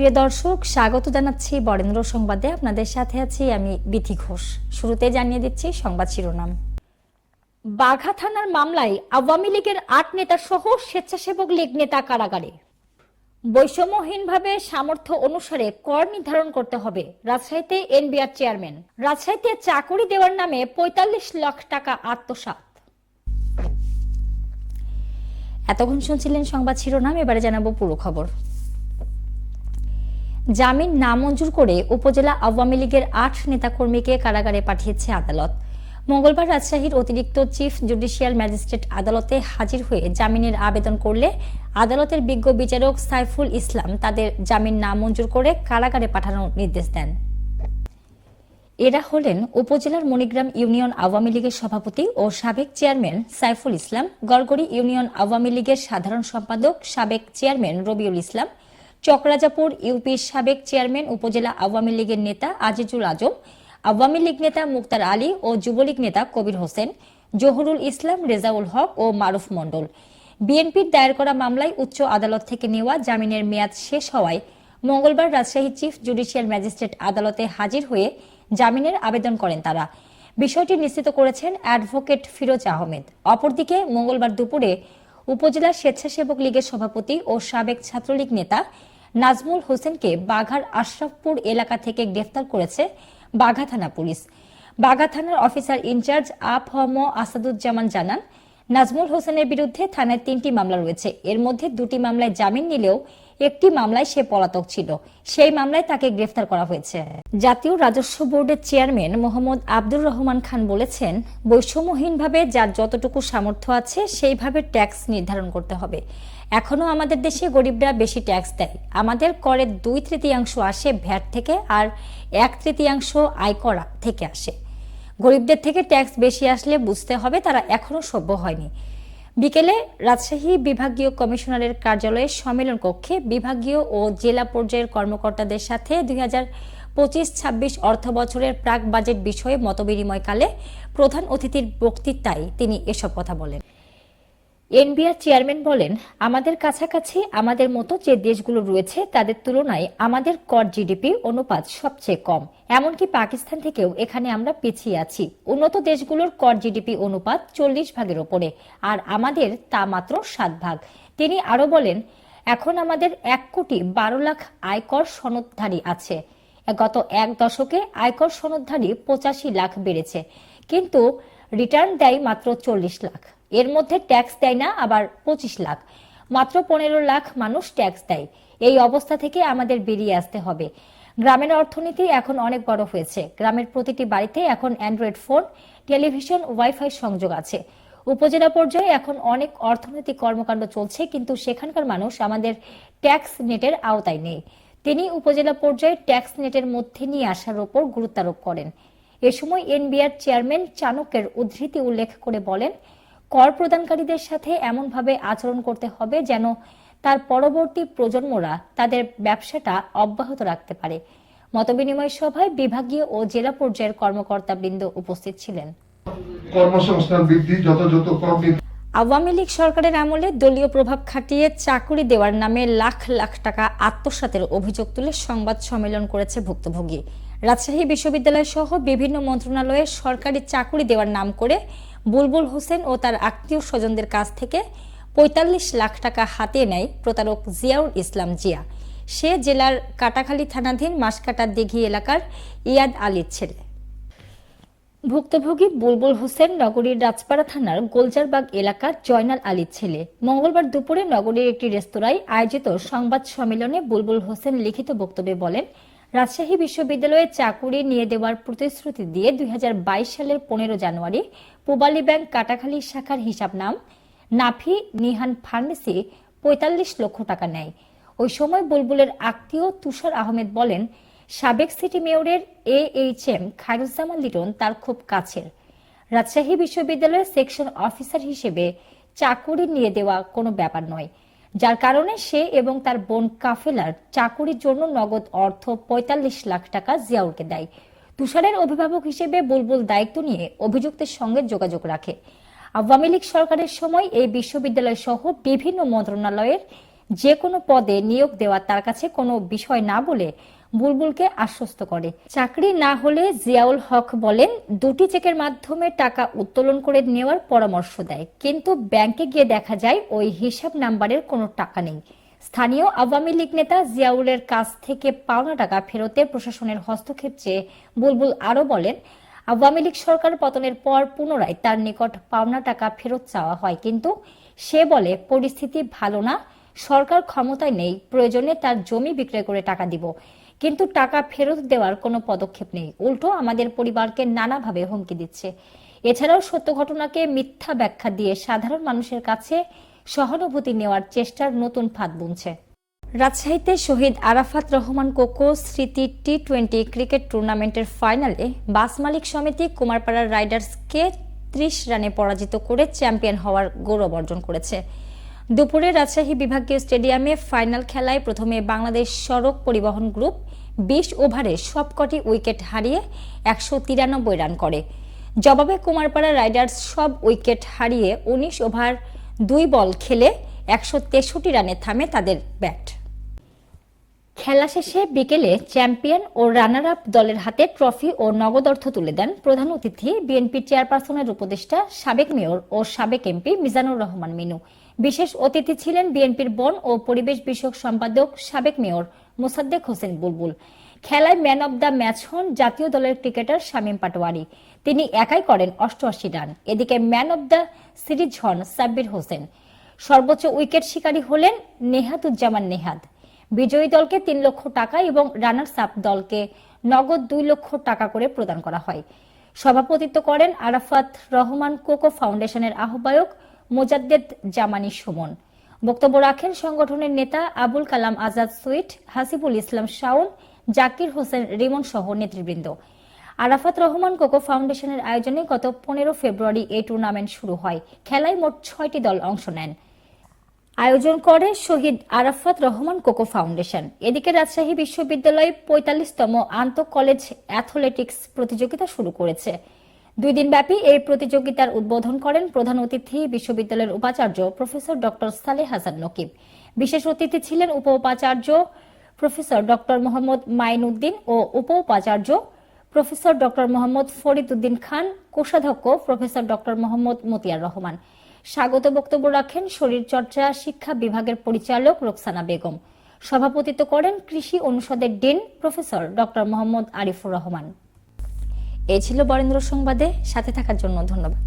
প্রিয় দর্শক, স্বাগত জানাচ্ছি বরেন্দ্র সংবাদে। আপনাদের সাথে আছি আমি বিথি ঘোষ। শুরুতে জানিয়ে দিচ্ছি সংবাদ শিরোনাম। বাঘা থানার মামলায় আওয়ামী লীগের আট নেতা সহ স্বেচ্ছাসেবক লীগ নেতা কারাগারে। বৈষম্যহীনভাবে সামর্থ্য অনুসারে কর নির্ধারণ করতে হবে, রাজশাহীতে এনবিআর চেয়ারম্যান। রাজশাহীতে চাকরি দেওয়ার নামে পঁয়তাল্লিশ লাখ টাকা আত্মসাৎ। এতক্ষণ শুনছিলেন সংবাদ শিরোনাম, এবারে জানাব পুরো খবর। জামিন নামঞ্জুর করে উপজেলা আওয়ামী লীগের আট নেতাকর্মীকে কারাগারে পাঠিয়েছে আদালত। মঙ্গলবার রাজশাহীর অতিরিক্ত চিফ জুডিশিয়াল ম্যাজিস্ট্রেট আদালতে হাজির হয়ে জামিনের আবেদন করলে আদালতের বিজ্ঞ বিচারক সাইফুল ইসলাম তাদের জামিন নামঞ্জুর করে কারাগারে পাঠানোর নির্দেশ দেন। এরা হলেন উপজেলার মণিগ্রাম ইউনিয়ন আওয়ামী লীগের সভাপতি ও সাবেক চেয়ারম্যান সাইফুল ইসলাম, গড়গড়ি ইউনিয়ন আওয়ামী লীগের সাধারণ সম্পাদক সাবেক চেয়ারম্যান রবিউল ইসলাম চকরাজাপুর ইউপির সাবেক চেয়ারম্যান, উপজেলা আওয়ামী লীগের নেতা আজিজুল আজম, আওয়ামী লীগ নেতা মুক্তার আলী ও যুবলীগ নেতা কবির হোসেন, জহুরুল ইসলাম, রেজাউল হক ও মারুফ মণ্ডল। বিএনপির দায়ের করা মামলায় উচ্চ আদালত থেকে নেওয়া জামিনের মেয়াদ শেষ হওয়ায় মঙ্গলবার রাজশাহী চিফ জুডিশিয়াল ম্যাজিস্ট্রেট আদালতে হাজির হয়ে জামিনের আবেদন করেন তারা। বিষয়টি নিশ্চিত করেছেন অ্যাডভোকেট ফিরোজ আহমেদ। অপরদিকে মঙ্গলবার দুপুরে উপজেলা স্বেচ্ছাসেবক লীগের সভাপতি ও সাবেক ছাত্রলীগ নেতা নাজমুল হোসেনকে বাঘার আশরাফপুর এলাকা থেকে গ্রেফতার করেছে বাঘা থানা পুলিশ। বাঘা থানার অফিসার ইনচার্জ আপ হম আসাদুজ্জামান জানান, নাজমুল হোসেনের বিরুদ্ধে থানায় তিনটি মামলা রয়েছে। এর মধ্যে দুটি মামলায় জামিন নিলেও একটি মামলায় সে পলাতক ছিল। সেই মামলায় তাকে গ্রেফতার করা হয়েছে। জাতীয় রাজস্ব বোর্ডের চেয়ারম্যান মোহাম্মদ আব্দুর রহমান খান বলেছেন, বৈষম্যহীনভাবে যার যতটুকু সামর্থ্য আছে সেইভাবে ট্যাক্স নির্ধারণ করতে হবে। এখনও আমাদের দেশে গরিবরা বেশি ট্যাক্স দেয়। আমাদের করের দুই তৃতীয়াংশ আসে ভ্যাট থেকে আর এক তৃতীয়াংশ আয়কর থেকে আসে। গরিবদের থেকে ট্যাক্স বেশি আসলে বুঝতে হবে তারা এখনও সভ্য হয়নি। বিকেলে রাজশাহী বিভাগীয় কমিশনারের কার্যালয়ের সম্মেলন কক্ষে বিভাগীয় ও জেলা পর্যায়ের কর্মকর্তাদের সাথে দুই হাজার পঁচিশ ছাব্বিশ অর্থ বছরের প্রাক বাজেট বিষয়ে মতবিনিময়কালে প্রধান অতিথির বক্তৃতায় তিনি এসব কথা বলেন। এনবিআর চেয়ারম্যান বলেন, আমাদের কাছাকাছি, আমাদের মতো যে দেশগুলো রয়েছে, তাদের তুলনায় আমাদের কর জিডিপি অনুপাত সবচেয়ে কম। এমনকি পাকিস্তান থেকেও এখানে আমরা পিছিয়ে আছি। উন্নত দেশগুলোর কর জিডিপি অনুপাত চল্লিশ ভাগের ওপরে, আর আমাদের তা মাত্র সাত ভাগ। তিনি আরও বলেন, এখন আমাদের এক কোটি বারো লাখ আয়কর সনদধারী আছে। গত এক দশকে আয়কর সনদধারী পঁচাশি লাখ বেড়েছে, কিন্তু রিটার্ন দেয় মাত্র চল্লিশ লাখ। এর মধ্যে ট্যাক্স দেয় না, আবার পঁচিশ লাখ। মাত্র পনেরো লাখ মানুষ ট্যাক্স দেয়। এই অবস্থা থেকে আমাদের বেরিয়ে আসতে হবে। গ্রামের অর্থনীতি এখন অনেক বড় হয়েছে। গ্রামের প্রতিটি বাড়িতে এখন অ্যান্ড্রয়েড ফোন টেলিভিশন ওয়াইফাই সংযোগ আছে। উপজেলা পর্যায়ে এখন অনেক অর্থনৈতিক কর্মকাণ্ড চলছে, কিন্তু সেখানকার মানুষ আমাদের ট্যাক্স নেটের আওতায় নেই। তিনি উপজেলা পর্যায়ে ট্যাক্স নেটের মধ্যে নিয়ে আসার ওপর গুরুত্বারোপ করেন। এ সময় এনবিআর চেয়ারম্যান চাণক্যের উদ্ধৃতি উল্লেখ করে বলেন কর প্রদানকারীদের সাথে এমনভাবে আচরণ করতে হবে যেন তার পরবর্তী প্রজন্মরা তাদের ব্যবসাটা অব্যাহত রাখতে পারে। মতবিনিময় সভায় বিভাগীয় ও জেলা পর্যায়ের কর্মকর্তাবৃন্দ উপস্থিত ছিলেন। কর্মসংস্থান বৃদ্ধি যথাযথ আওয়ামী লীগ সরকারের আমলে দলীয় প্রভাব খাটিয়ে চাকুরি দেওয়ার নামে লাখ লাখ টাকা আত্মসাতের অভিযোগ তুলে সংবাদ সম্মেলন করেছে ভুক্তভোগী। রাজশাহী বিশ্ববিদ্যালয় সহ বিভিন্ন মন্ত্রণালয়ে সরকারি চাকুরি দেওয়ার নাম করে বুলবুল হোসেন ও তার আত্মীয় স্বজনদের কাছ থেকে পঁয়তাল্লিশ লাখ টাকা হাতিয়ে নেয় প্রতারক জিয়াউল ইসলাম জিয়া। সে জেলার কাটাখালী থানাধীন মাসকাটা দিঘি এলাকার ইয়াদ আলীর ছেলে। ভুক্তভোগী বুলবুল হোসেন নগরীর রাজপাড়া থানার গোলজারবাগ এলাকার জয়নাল আলীর ছেলে। মঙ্গলবার দুপুরে নগরীর একটি রেস্তোরাঁয় আয়োজিত সংবাদ সম্মেলনে বুলবুল হোসেন লিখিত বক্তব্যে বলেন রাজশাহী বিশ্ববিদ্যালয়ে চাকুরি নিয়ে দেওয়ার প্রতিশ্রুতি দিয়ে দু হাজার বাইশ সালের পনেরো জানুয়ারি পূবালী ব্যাংক কাটাখালী শাখার হিসাব নাম নাফি নিহান ফার্মেসি পঁয়তাল্লিশ লক্ষ টাকা নেয়। ওই সময় বুলবুলের আত্মীয় তুষার আহমেদ বলেন, সাবেক সিটি মেয়রের A H M Khairuzzaman Liton তার খুব কাছের। রাজশাহী বিশ্ববিদ্যালয়ের সেকশন অফিসার হিসেবে চাকুরি নিয়ে দেওয়া কোনো ব্যাপার নয়। যার কারণে সে এবং তার বোন কাফেলার চাকুরির জন্য নগদ অর্থ পঁয়তাল্লিশ লাখ টাকা জিয়াউরকে দেয়। তুষারের অভিভাবক হিসেবে বুলবুল দায়িত্ব নিয়ে অভিযুক্তের সঙ্গে যোগাযোগ রাখে। আওয়ামী লীগ সরকারের সময় এই বিশ্ববিদ্যালয় সহ বিভিন্ন মন্ত্রণালয়ের যে কোনো পদে নিয়োগ দেওয়া তার কাছে কোনো বিষয় না বলে বুলবুলকে আশ্বস্ত করে। চাকরি না হলে জিয়াউল হক বলেন, দুটি চেকের মাধ্যমে টাকা উত্তোলন করে নেওয়ার পরামর্শ দেয়। কিন্তু ব্যাংকে গিয়ে দেখা যায়, ওই হিসাব নাম্বারের কোনো টাকা নেই। স্থানীয় আওয়ামী লীগ নেতা জিয়াউলের কাছ থেকে পাওনা টাকা ফেরতে প্রশাসনের হস্তক্ষেপ চেয়ে বুলবুল আরও বলেন, আওয়ামী লীগ সরকার পতনের পর পুনরায় তার নিকট পাওনা টাকা ফেরত চাওয়া হয়। কিন্তু সে বলে, পরিস্থিতি ভালো না, সরকার ক্ষমতায় নেই, প্রয়োজনে তার জমি বিক্রয় করে টাকা দিব। কিন্তু টাকা ফেরত দেওয়ার কোনো পদক্ষেপ নেই। উল্টো আমাদের পরিবারকে নানাভাবে হুমকি দিচ্ছে। এছাড়াও সত্য ঘটনাকে মিথ্যা ব্যাখ্যা দিয়ে সাধারণ মানুষের কাছে সহানুভূতি নেওয়ার চেষ্টার নতুন ফাঁদ বুনছে। রাজশাহীতে শহীদ আরাফাত রহমান কোকো স্মৃতি টি টোয়েন্টি ক্রিকেট টুর্নামেন্টের ফাইনালে বাস মালিক সমিতি কুমারপাড়ার রাইডার্সকে ত্রিশ রানে পরাজিত করে চ্যাম্পিয়ন হওয়ার গৌরব অর্জন করেছে। দুপুরে রাজশাহী বিভাগীয় স্টেডিয়ামে ফাইনাল খেলায় প্রথমে বাংলাদেশ সড়ক পরিবহন গ্রুপ বিশ ওভারে সবকটি উইকেট হারিয়ে একশো তিরানব্বই রান করে। জবাবে কুমারপাড়া রাইডার্স সব উইকেট হারিয়ে উনিশ ওভার দুই বল খেলে একশো তেষট্টি রানে থামে তাদের ব্যাট। খেলা শেষে বিকেলে চ্যাম্পিয়ন ও রানার আপ দলের হাতে ট্রফি ও নগদ অর্থ তুলে দেন প্রধান অতিথি বিএনপি চেয়ারপারসনের উপদেষ্টা সাবেক মেয়র ও সাবেক এমপি মিজানুর রহমান মিনু। বিশেষ অতিথি ছিলেন বিএনপির বন ও পরিবেশ বিষয়ক সম্পাদক সাবেক মেয়র মোসাদ্দেক হোসেন বুলবুল। খেলায় ম্যান অব দ্য ম্যাচ হন জাতীয় দলের ক্রিকেটার শামীম পাটোয়ারি। তিনি একাই করেন অষ্টআশি রান। এদিকে ম্যান অব দ্য সিরিজ হন সাব্বির হোসেন। সর্বোচ্চ উইকেট শিকারী হলেন নেহাতুজ্জামান নেহাদ বিজয়ী দলকে তিন লক্ষ টাকা এবং রানার্স আপ দলকে নগদ দুই লক্ষ টাকা করে প্রদান করা হয়। সভাপতিত্ব করেন আরাফাত রহমান কোকো ফাউন্ডেশনের আহ্বায়ক মোজাদ্দেদ জামানি সুমন। বক্তব্য রাখেন সংগঠনের নেতা আবুল কালাম আজাদ সুইট হাসিবুল ইসলাম শাওন, জাকির হোসেন রিমন সহ নেতৃবৃন্দ। আরাফাত রহমান কোকো ফাউন্ডেশনের আয়োজনে গত পনেরো ফেব্রুয়ারি এই টুর্নামেন্ট শুরু হয়। খেলায় মোট ছয়টি দল অংশ নেন। আয়োজন করে শহীদ আরাফাত রহমান কোকো ফাউন্ডেশন। এদিকে রাজশাহী বিশ্ববিদ্যালয় পঁয়তাল্লিশতম আন্তঃ কলেজ অ্যাথলেটিক্স প্রতিযোগিতা শুরু করেছে। দুই দিনব্যাপী এই প্রতিযোগিতার উদ্বোধন করেন প্রধান অতিথি বিশ্ববিদ্যালয়ের উপাচার্য প্রফেসর ডক্টর সালে হাসান নকিব। বিশেষ অতিথি ছিলেন উপ উপাচার্য প্রফেসর ডক্টর মোহাম্মদ মাইনউদ্দিন ও উপ উপাচার্য প্রফেসর ডক্টর মোহাম্মদ ফরিদ উদ্দিন খান, কোষাধ্যক্ষ প্রফেসর ডক্টর মোহাম্মদ মতিয়ার রহমান। স্বাগত বক্তব্য রাখেন শরীরচর্চা শিক্ষা বিভাগের পরিচালক রোকসানা বেগম। সভাপতিত্ব করেন কৃষি অনুষদের dean professor doctor Mohammad Arifur Rahman. এ ছিল বরেন্দ্র সংবাদে, সাথে থাকার জন্য ধন্যবাদ।